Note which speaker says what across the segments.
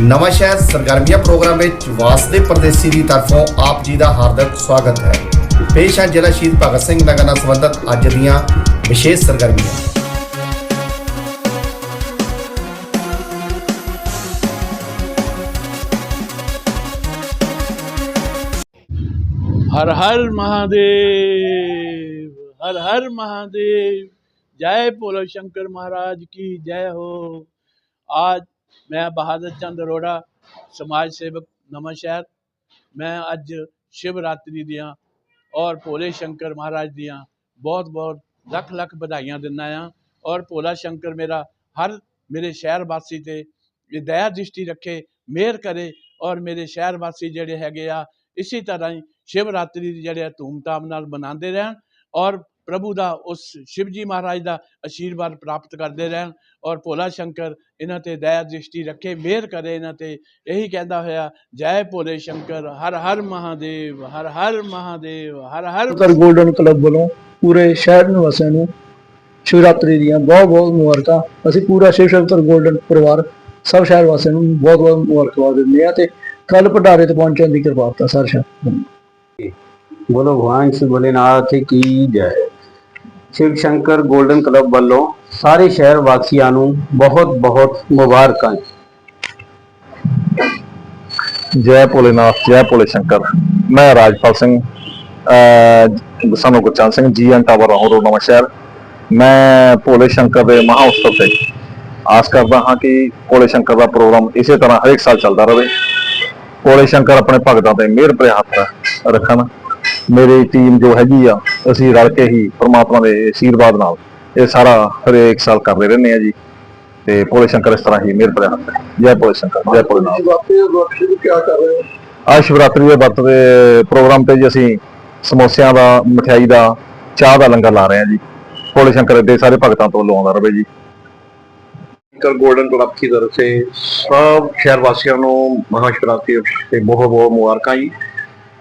Speaker 1: ਨਵਾਂ ਸ਼ਹਿਰ ਸਰਗਰਮੀਆਂ ਪ੍ਰੋਗਰਾਮ ਵਿੱਚ ਵਾਸਦੇ ਪਰਦੇਸੀ ਦੀ ਤਰਫੋਂ ਆਪ ਜੀ ਦਾ ਹਾਰਦਿਕ ਸਵਾਗਤ ਹੈ। ਪੇਸ਼ ਹੈ ਜ਼ਿਲ੍ਹਾ ਸ਼ਹੀਦ ਭਗਤ ਸਿੰਘ ਨਗਰ ਨਾਲ ਸੰਬੰਧਿਤ ਅੱਜ ਦੀਆਂ ਵਿਸ਼ੇਸ਼ ਸਰਗਰਮੀਆਂ।
Speaker 2: ਹਰ ਹਰ ਮਹਾਦੇਵ, ਹਰ ਹਰ ਮਹਾਦੇਵ, ਜੈ ਭੋਲੇ ਸ਼ੰਕਰ ਮਹਾਰਾਜ ਕੀ ਜੈ ਹੋ। आज ਮੈਂ ਬਹਾਦਰ ਚੰਦ ਅਰੋੜਾ ਸਮਾਜ ਸੇਵਕ ਨਵਾਂ ਸ਼ਹਿਰ ਮੈਂ ਅੱਜ ਸ਼ਿਵਰਾਤਰੀ ਦੀਆਂ ਔਰ ਭੋਲੇ ਸ਼ੰਕਰ ਮਹਾਰਾਜ ਦੀਆਂ ਬਹੁਤ ਬਹੁਤ ਲੱਖ ਲੱਖ ਵਧਾਈਆਂ ਦਿੰਦਾ ਆ ਔਰ ਭੋਲਾ ਸ਼ੰਕਰ ਮੇਰਾ ਹਰ ਮੇਰੇ ਸ਼ਹਿਰ ਵਾਸੀ ਤੇ ਇਹ ਦਇਆ ਦ੍ਰਿਸ਼ਟੀ ਰੱਖੇ ਮਿਹਰ ਕਰੇ ਔਰ ਮੇਰੇ ਸ਼ਹਿਰ ਵਾਸੀ ਜਿਹੜੇ ਹੈਗੇ ਆ ਇਸੇ ਤਰ੍ਹਾਂ ਹੀ ਸ਼ਿਵਰਾਤਰੀ ਦੀ ਜਿਹੜੇ ਆ ਧੂਮਧਾਮ ਨਾਲ ਮਨਾਉਂਦੇ ਰਹਿਣ ਔਰ ਪ੍ਰਭੂ ਦਾ ਉਸ ਸ਼ਿਵਜੀ ਮਹਾਰਾਜ ਦਾ ਆਸ਼ੀਰਵਾਦ ਪ੍ਰਾਪਤ ਕਰਦੇ ਰਹਿਣ ਔਰ ਭੋਲਾ ਸ਼ੰਕਰ ਇਹਨਾਂ ਤੇ ਦਇਆ ਦ੍ਰਿਸ਼ਟੀ ਰੱਖੇ ਮਿਹਰ ਕਰੇ ਇਹਨਾਂ ਤੇ। ਇਹੀ ਕਹਿੰਦਾ ਹੋਇਆ ਜੈ ਭੋਲੇ ਸ਼ੰਕਰ ਹਰ ਹਰ ਮਹਾਦੇਵ ਹਰ ਹਰ ਮਹਾਦੇਵ ਹਰ ਹਰ
Speaker 3: ਕਰ 골ਡਨ ਕਲੱਬ ਵੱਲੋਂ ਪੂਰੇ ਸ਼ਹਿਰ ਨਿਵਾਸੀਆਂ ਨੂੰ ਸ਼ਿਵਰਾਤਰੀ ਦੀਆਂ ਬਹੁਤ ਬਹੁਤ ਮੁਬਾਰਕਾਂ। ਅਸੀਂ ਪੂਰਾ ਸ਼ਿਵ ਸ਼ੰਕਰ 골ਡਨ ਪਰਿਵਾਰ ਸਭ ਸ਼ਹਿਰ ਵਾਸੀਆਂ ਨੂੰ ਬਹੁਤ ਬਹੁਤ ਮੁਬਾਰਕਬਾਦ ਦਿੰਦੇ ਆ ਤੇ ਕੱਲ ਭੰਡਾਰੇ ਤੇ ਪਹੁੰਚਣ ਦੀ ਕਿਰਪਾਲਤਾ ਸਰ ਸ਼ਹਿਰ
Speaker 4: ਬੋਲੋ ਭਗਵਾਨ ਸ਼੍ਰੀ ਭੋਲੇਨਾਥ ਕੀ ਜੈ? ਸ਼ਿਵ ਸ਼ੰਕਰ 골ਡਨ ਕਲੱਬ ਵੱਲੋਂ ਸਾਰੇ ਸ਼ਹਿਰ ਵਾਸੀਆਂ ਨੂੰ ਬਹੁਤ ਬਹੁਤ ਮੁਬਾਰਕਾਂ
Speaker 5: ਜੈ। ਭੋਲੇਨਾਥ, ਜੈ ਭੋਲੇ ਸ਼ੰਕਰ। ਮੈਂ ਰਾਜਪਾਲ ਸਿੰਘ ਸਾਨੂੰ ਗੁਰਚਰਨ ਸਿੰਘ ਜੀ ਐਨ ਟਾਵਰ ਰੋਡ ਨਵਾਂ ਸ਼ਹਿਰ। ਮੈਂ ਭੋਲੇ ਸ਼ੰਕਰ ਦੇ ਮਹਾ ਉਤਸਵ ਤੇ ਆਸ ਕਰਦਾ ਹਾਂ ਕਿ ਭੋਲੇ ਸ਼ੰਕਰ ਦਾ ਪ੍ਰੋਗਰਾਮ ਇਸੇ ਤਰ੍ਹਾਂ ਹਰੇਕ ਸਾਲ ਚੱਲਦਾ ਰਹੇ। ਭੋਲੇ ਸ਼ੰਕਰ ਆਪਣੇ ਭਗਤਾਂ ਤੇ ਮਿਹਰ ਭਰਿਆ ਹੱਥ ਰੱਖਣ। ਮੇਰੀ ਟੀਮ ਜੋ ਹੈਗੀ ਆ ਅਸੀਂ ਰਲ ਕੇ ਹੀ ਪ੍ਰਮਾਤਮਾ ਦੇ ਆਸ਼ੀਰਵਾਦ ਨਾਲ ਇਹ ਸਾਰਾ ਹਰੇਕ ਸਾਲ ਕਰਦੇ ਰਹਿੰਦੇ ਆ ਜੀ ਤੇ ਭੋਲੇ ਸ਼ੰਕਰ ਇਸ ਤਰ੍ਹਾਂ ਹੀ ਮਿਹਰ ਭਰਿਆ ਹੱਥ ਹੈ। ਜੈ ਭੋਲੇ ਸ਼ੰਕਰ ਜੈ ਭੋਲੇਨਾਥ
Speaker 3: ਕੀ ਕਰ ਰਹੇ ਹੋ
Speaker 5: ਅੱਜ ਸ਼ਿਵਰਾਤਰੀ ਦੇ ਵਰਤ ਦੇ ਪ੍ਰੋਗਰਾਮ ਤੇ ਜੀ ਅਸੀਂ ਸਮੋਸਿਆਂ ਦਾ ਮਠਿਆਈ ਦਾ ਚਾਹ ਦਾ ਲੰਗਰ ਲਾ ਰਹੇ ਹਾਂ ਜੀ ਭੋਲੇ ਸ਼ੰਕਰ ਦੇ ਸਾਰੇ ਭਗਤਾਂ ਤੋਂ ਲਵਾਉਂਦਾ ਰਵੇ ਜੀ
Speaker 6: कल गोल्डन क्लब की तरफ से सब शहरवासियों को महाशिवरात्रि ਤੇ ਬਹੁਤ ਬਹੁਤ ਮੁਬਾਰਕਾਂ ਜੀ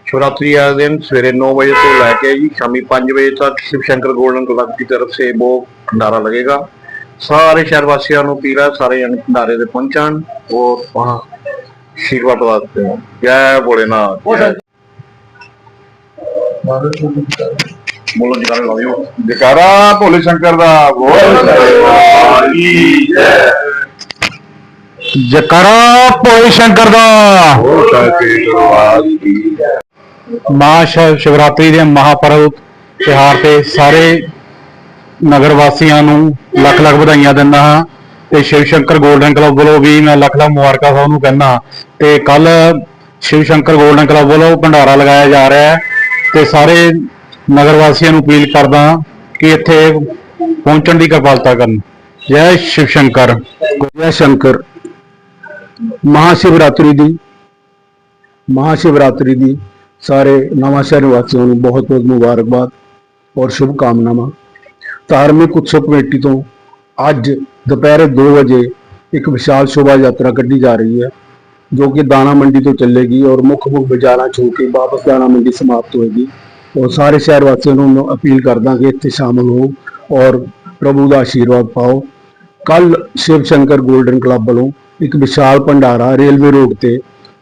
Speaker 6: ਸ਼ਿਵਰਾਤਰੀ ਵਾਲੇ ਦਿਨ ਸਵੇਰੇ 9 ਵਜੇ ਤੋਂ ਲੈ ਕੇ ਜੀ ਸ਼ਾਮੀ 5 ਵਜੇ ਤੱਕ शिव शंकर गोल्डन क्लब की तरफ से वो भंडारा लगेगा ਸਾਰੇ ਸ਼ਹਿਰਵਾਸੀਆਂ ਨੂੰ ਅਪੀਲ ਹੈ ਸਾਰੇ ਜਣੇ ਭੰਡਾਰੇ ਤੇ ਪਹੁੰਚਣ ਔਰ ਵਹਾਂ ਆਸ਼ੀਰਵਾਦ ਵਾਸਤੇ ਜੈ ਭੋਲੇਨਾਥ ਜੈ ਬੋਲੋ ਜਗਾਰੇ ਲਾਇਓ
Speaker 5: ਜਕਾਰਾ ਭੋਲੇ ਸ਼ੰਕਰ ਦਾ ਜਕਾਰਾ ਭੋਲੇ ਸ਼ੰਕਰ ਦਾ ਮਹਾ ਸ਼ਿਵਰਾਤਰੀ ਦੇ ਮਹਾਪਰਵ ਤਿਹਾਰ ਤੇ ਸਾਰੇ ਨਗਰ ਵਾਸੀਆਂ ਨੂੰ ਲੱਖ ਲੱਖ ਵਧਾਈਆਂ ਦਿੰਦਾ ਹਾਂ ਤੇ ਸ਼ਿਵ ਸ਼ੰਕਰ 골ਡਨ ਕਲੱਬ ਵੱਲੋਂ ਵੀ ਮੈਂ ਲੱਖ ਲੱਖ ਮੁਬਾਰਕਾਂ ਸਭ ਨੂੰ ਕਹਿੰਦਾ ਤੇ ਕੱਲ ਸ਼ਿਵ ਸ਼ੰਕਰ 골ਡਨ ਕਲੱਬ ਵੱਲੋਂ ਭੰਡਾਰਾ ਲਗਾਇਆ ਜਾ ਰਿਹਾ ਹੈ ਤੇ ਸਾਰੇ ਨਗਰ ਵਾਸੀਆਂ ਨੂੰ ਅਪੀਲ ਕਰਦਾ ਕਿ ਇੱਥੇ ਪਹੁੰਚਣ ਦੀ ਕਿਰਪਾਲਤਾ ਕਰਨ। ਜੈ ਸ਼ਿਵ ਸ਼ੰਕਰ।
Speaker 3: ਜੈ ਸ਼ੰਕਰ। ਮਹਾਸ਼ਿਵਰਾਤਰੀ ਦੀ ਮਹਾਸ਼ਿਵਰਾਤਰੀ ਦੀ ਸਾਰੇ ਨਵਾਂ ਸ਼ਹਿਰ ਵਾਸੀਆਂ ਨੂੰ ਬਹੁਤ ਬਹੁਤ ਮੁਬਾਰਕਬਾਦ ਔਰ ਸ਼ੁਭ ਕਾਮਨਾਵਾਂ ਧਾਰਮਿਕ ਉਤਸਵ ਕਮੇਟੀ ਤੋਂ ਅੱਜ ਦੁਪਹਿਰੇ 2 ਵਜੇ ਇੱਕ ਵਿਸ਼ਾਲ ਸ਼ੋਭਾ ਯਾਤਰਾ ਕੱਢੀ ਜਾ ਰਹੀ ਹੈ, ਜੋ ਕਿ ਦਾਣਾ ਮੰਡੀ ਤੋਂ ਚੱਲੇਗੀ ਔਰ ਮੁੱਖ ਮੁੱਖ ਬਾਜ਼ਾਰਾਂ ਚ ਕੇ ਵਾਪਸ ਦਾਣਾ ਮੰਡੀ ਸਮਾਪਤ ਹੋਏਗੀ। ਔਰ ਸਾਰੇ ਸ਼ਹਿਰ ਵਾਸੀਆਂ ਨੂੰ ਮੈਂ ਅਪੀਲ ਕਰਦਾ ਕਿ ਇੱਥੇ ਸ਼ਾਮਲ ਹੋ ਔਰ ਪ੍ਰਭੂ ਦਾ ਆਸ਼ੀਰਵਾਦ ਪਾਓ। ਕੱਲ ਸ਼ਿਵ ਸ਼ੰਕਰ 골ਡਨ ਕਲੱਬ ਵੱਲੋਂ ਇੱਕ ਵਿਸ਼ਾਲ ਭੰਡਾਰਾ ਰੇਲਵੇ ਰੋਡ ਤੇ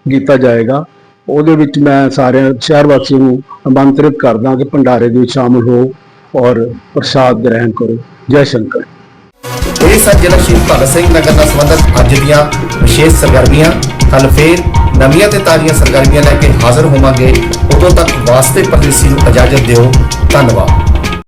Speaker 3: ਕੀਤਾ ਜਾਏਗਾ। ਉਹਦੇ ਵਿੱਚ ਮੈਂ ਸਾਰਿਆਂ, ਸ਼ਹਿਰ ਵਾਸੀਆਂ ਨੂੰ ਆਮੰਤਰਿਤ ਕਰਦਾ ਕਿ ਭੰਡਾਰੇ ਦੇ ਵਿੱਚ ਸ਼ਾਮਲ ਹੋ ਔਰ ਪ੍ਰਸਾਦ ਗ੍ਰਹਿਣ ਕਰੋ। ਜੈ ਸ਼ੰਕਰ।
Speaker 1: ਇਹ ਸਨ ਜ਼ਿਲ੍ਹਾ ਭਗਤ ਸਿੰਘ ਨਗਰ ਨਾਲ ਸੰਬੰਧਿਤ ਅੱਜ ਦੀਆਂ ਵਿਸ਼ੇਸ਼ ਸਰਗਰਮੀਆਂ। ਕੱਲ ਫੇਰ ਨਵੀਆਂ ਤੇ ਤਾਜ਼ੀਆਂ ਸਰਗਰਮੀਆਂ ਲੈ ਕੇ ਹਾਜ਼ਰ ਹੋਵਾਂਗੇ। ਉਦੋਂ ਤੱਕ ਵਾਸਤੇ ਪਰਦੇਸੀ ਨੂੰ ਇਜਾਜ਼ਤ ਦਿਓ। ਧੰਨਵਾਦ।